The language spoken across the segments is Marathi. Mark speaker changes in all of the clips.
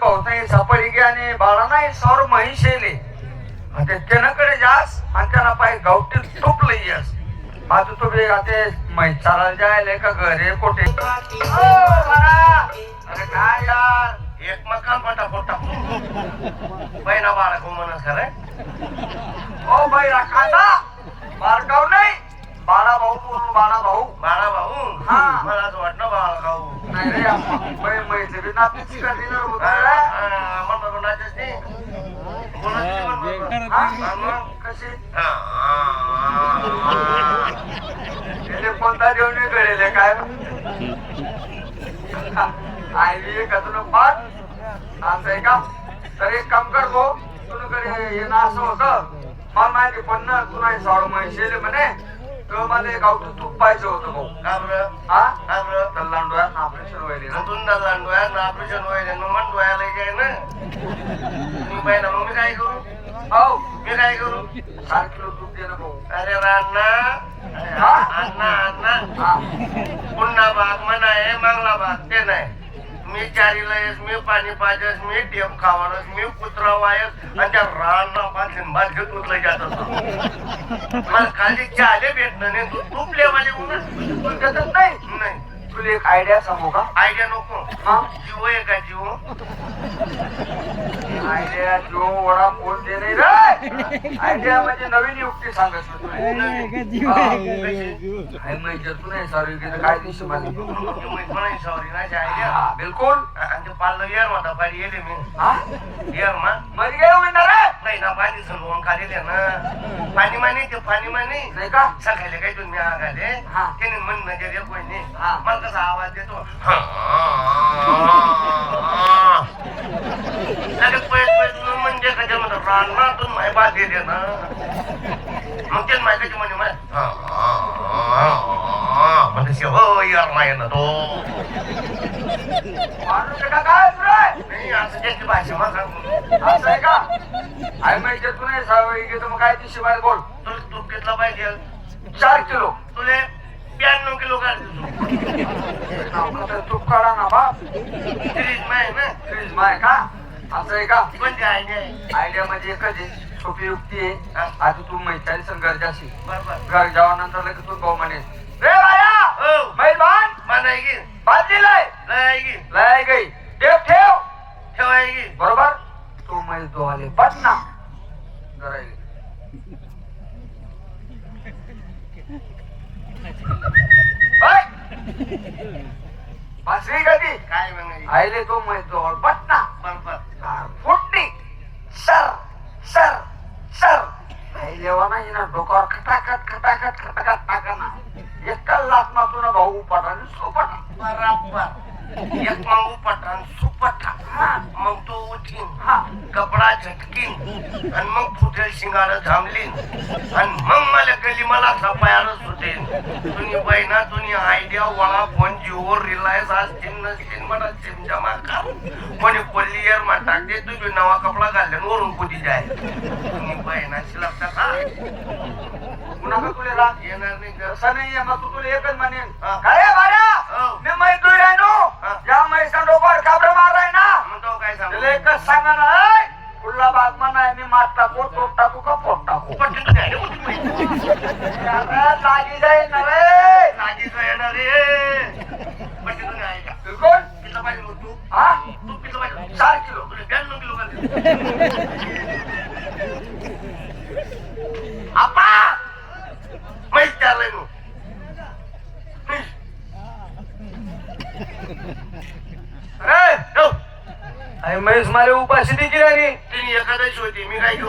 Speaker 1: भाऊताई सापडी गे आणि बाळा नाही सौर महिशेले ते त्यानाकडे जास आणि त्यांना पाय गावठी तूप लई जास. आता तुम्ही आता मै चालायला जायला का घरे? कोठे! अरे काय यार?
Speaker 2: एकमेकांना फटाफट टाकू बहिणा बाळा को म्हणस खरं?
Speaker 1: ओ बाई कांदा! बारकाव नाही. बाळा भाऊ बोलून बाळा भाऊ
Speaker 2: बाळा भाऊ
Speaker 1: हा.
Speaker 2: मला असं वाटलं बाळा भाऊ
Speaker 1: नाही रे मैत्री बी नातीची का dinner होतं
Speaker 2: नाही. मग?
Speaker 1: कशी कोणता देऊन कळेल काय आयली तुला असं आहे का तर एक काम कर गो असं होतं मला माहिती पण ना तुला हे साडू म्हणे तर मला एक गावठी तूप पाहिजे होतं भाऊ
Speaker 2: का बरं?
Speaker 1: हा
Speaker 2: का बरं?
Speaker 1: तर लांडोळ्यात ऑपरेशन व्हायले ना?
Speaker 2: नतून दादा डोळ्यात ऑपरेशन व्हायला मग मन डोळ्याला काय ना? मी बहिणा मग मी काय करू?
Speaker 1: हो.
Speaker 2: मी काय करू?
Speaker 1: चार किलो तूप दे ना भाऊ.
Speaker 2: अरे अण्णा? अण्णा अण्णा.
Speaker 1: हा.
Speaker 2: पुन्हा भाग म्हणा आहे मागला भाग ते नाही. मी चारीला येस मी पाणी पाजस मी टेम खावानस मी कुत्रा वायस आणि त्या रानला बांधून भात घेत उचलं जात असतो मला खाली चाले भेटणं नाही. तू तुपले वाले उन्हा
Speaker 1: तू नाही
Speaker 2: नाही.
Speaker 1: तुला एक आयडिया सांगू का?
Speaker 2: आयडिया नको.
Speaker 1: हा?
Speaker 2: जीव आहे का जीव?
Speaker 1: आयडिया जो वडा कोण दे नाही रे? आयडिया म्हणजे नवीन युक्ती सांगत म्हणजे तू नाही सारू की काय दिवशी माझी
Speaker 2: सॉरी ना आयडिया
Speaker 1: बिलकुल.
Speaker 2: आणि ते पाळलं यार माझा पाणी येते मी.
Speaker 1: हा?
Speaker 2: यार मा?
Speaker 1: मरी गेलो म्हणणार
Speaker 2: नाही ना पाणी खाली दे ना. पाणी माने ते पाणी माने.
Speaker 1: नाही का?
Speaker 2: सकाळी काही तुम्ही आगाले. त्याने मन म्हणजे रे कोणी.
Speaker 1: हा.
Speaker 2: मला कसा आवाज देतो? लगेच पळत मग म्हणजे कशा म्हणतो रानातून माय बात येते ना. मग ते माय कशी म्हणे माय. म्हणजे हो यार माय ना तो
Speaker 1: माणूस का काय
Speaker 2: नाही असं त्याची भाषा सांगतो
Speaker 1: असं आहे का आय म्हणजे तू नाही सारू की मग काय दिवशी माझ्या बोल
Speaker 2: तुला तूप घेतला पाहिजे
Speaker 1: चार किलो
Speaker 2: तुले ब्याण्णव किलो
Speaker 1: नाव तूप काढा ना बा
Speaker 2: फ्रीज माय ना
Speaker 1: प्लीज माय का असं आहे का
Speaker 2: कोणती आयडिया
Speaker 1: आयडिया म्हणजे आहे सोपी युक्ती. आहे. आता तू मैत्रीची संघर्ष असेल जेवणानंतर लगेच तू भाऊ म्हणे रे बाया
Speaker 2: हो
Speaker 1: मैलबान
Speaker 2: माना आहे की
Speaker 1: बादली लय
Speaker 2: लय आहे की
Speaker 1: लय गई देव ठेव
Speaker 2: ठेवा आहे की
Speaker 1: बरोबर तू मैल दोहाले पटना जरा ये. बाय. कधी
Speaker 2: काय म्हणायची
Speaker 1: आईले तो मैल दोहाल पटना
Speaker 2: बरोबर
Speaker 1: फुटणी सर सर सर आईले वाना ना डोकावर खटाखट खटाखट खटाखट टाका ना एका लाटमातून भाऊ पटाने सोपटा
Speaker 2: बराबर एक मग पठाण सुपठा मग तो उठीन
Speaker 1: हा
Speaker 2: कपडा झटकीन आणि मग फुटेल शिंगार झांबलीन आणि मग मला गली मला सपायाला सुटेल. तुम्ही बहिणा तुम्ही आयडिया वळा फोन जिओ रिलायन्स असतील नसतील सिम जमा कर. कोणी कोल्लियर मा टाकते तुम्ही नवा कपडा घालले वरून कुठे जाय. तुम्ही बहिणाशी लक्षात हा
Speaker 1: पुन्हा का तुले राग?
Speaker 2: येणार नाही
Speaker 1: असं नाही मग तू तुला एकच म्हणेन.
Speaker 2: हा.
Speaker 1: काय बाळा
Speaker 2: हो.
Speaker 1: मी मै तू राहिनो
Speaker 2: हा.
Speaker 1: या मैसा डोकर काबर मार राय ना
Speaker 2: म्हणतो काय सांगू
Speaker 1: त्याला एकच सांगा ना ऐ, पुढला भाग म्हणा मी मात टाकू तोट टाकू का पोट टाकू? लागी जाईल ना रे
Speaker 2: रे. पाहिजे तू
Speaker 1: हा?
Speaker 2: तू पाहिजे
Speaker 1: चार किलो
Speaker 2: तुला ब्याण्णव किलो आपा! माहीत चाललंय मग.
Speaker 1: अरे महेश मला उपाशी देखील आहे
Speaker 2: तिने एखाद्याची होती मी काय करू?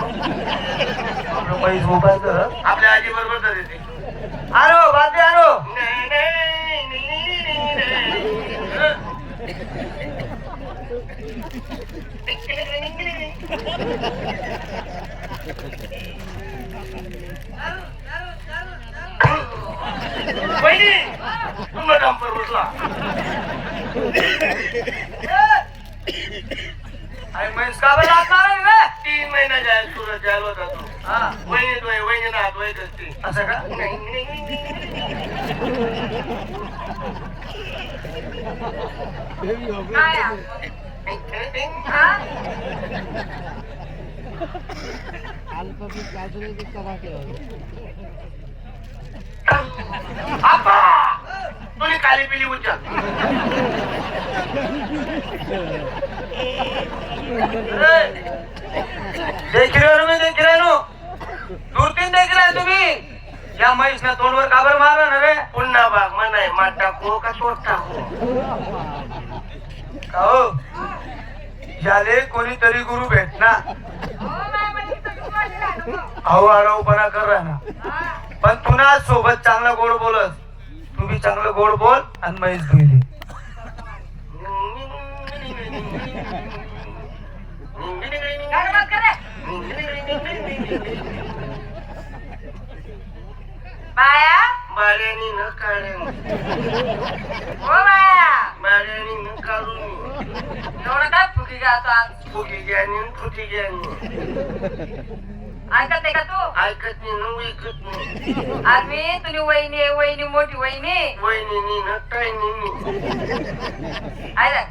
Speaker 1: आपलं उपास
Speaker 2: आपल्या आजी बरोबर तर येते
Speaker 1: आरो बांधे आरो!
Speaker 2: तुम्हाला बसला
Speaker 1: अरे महेश का बरं लागणार?
Speaker 2: तीन महिना जायला सुरत जायला होता तू.
Speaker 1: हा.
Speaker 2: वहिनी तो वहिनी ना वहिनी असते.
Speaker 1: असं का?
Speaker 3: हा?
Speaker 2: आपा तुम्ही काली पिली उचल
Speaker 1: देखील मी देखील नो दूरतीन देखील आहे तुम्ही. या म्हैसना तोंडवर काबर मारा ना रे?
Speaker 2: पुन्हा बाग म्हणाय मा टाकू का तो टाकू हो?
Speaker 1: का हो? याले कोणीतरी गुरु भेटना
Speaker 3: हो, माय म्हणे
Speaker 1: अहो कर ना पण तू सोबत चांगला गोड बोलस. चांगलं गोड बोल आणि
Speaker 3: कर रे. बाया
Speaker 2: बाळ्यानी न काढ्यानी
Speaker 3: हो बाया
Speaker 2: बाळ्यानी न काढून
Speaker 3: एवढं काय फुगी गातो आज
Speaker 2: फुगी घ्यानी फुटी घ्यानी
Speaker 3: ऐकत नाही का तू
Speaker 2: ऐकत नाही न ऐकत नाही
Speaker 3: मी तुझी वहिनी वहिनी मोठी वहिनी
Speaker 2: वहिनी न
Speaker 3: आहे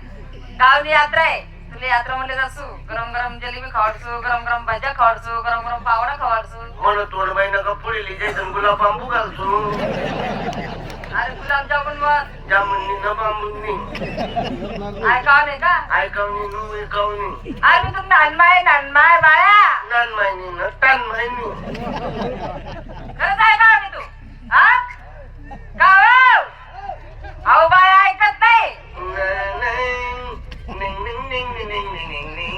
Speaker 3: गावली यात्रा आहे तुला यात्रा म्हणले जासू गरम गरम जलेबी खावाडसू गरम गरम भाज्या खावाडसू गरम गरम पावडा खावाडसू
Speaker 2: मला तोड महिना का पुढे लिहायचं गुलाब बांबू घालतो
Speaker 3: अरे गुलाबजामुन मग
Speaker 2: जामुनी न बांबूनी
Speaker 3: ऐकावं नाही का?
Speaker 2: ऐकावणी न ऐकावणी
Speaker 3: आज मी तुम्ही नानमाय नानमाय बाया
Speaker 2: नान माहिनी न टान माहिनी
Speaker 3: खरंच आहे का आम्ही तू? हा? अहो बाया ऐकत नाही.
Speaker 1: ती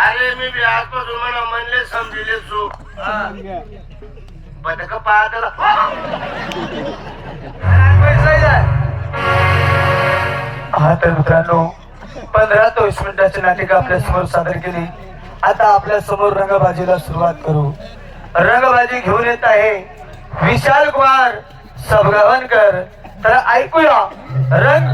Speaker 2: अरे मी बी आजपासून मला म्हणले समजिले चूक बदक पाहतला
Speaker 1: हा. तर मित्रांनो पंधरा ते वीस मिनिटाची नाटिका आपल्यासमोर सादर केली. आता आपल्यासमोर रंगबाजीला सुरुवात करू. रंगबाजी घेऊन येत आहे विशाल कुमार सबगावनकर तर ऐकूया रंग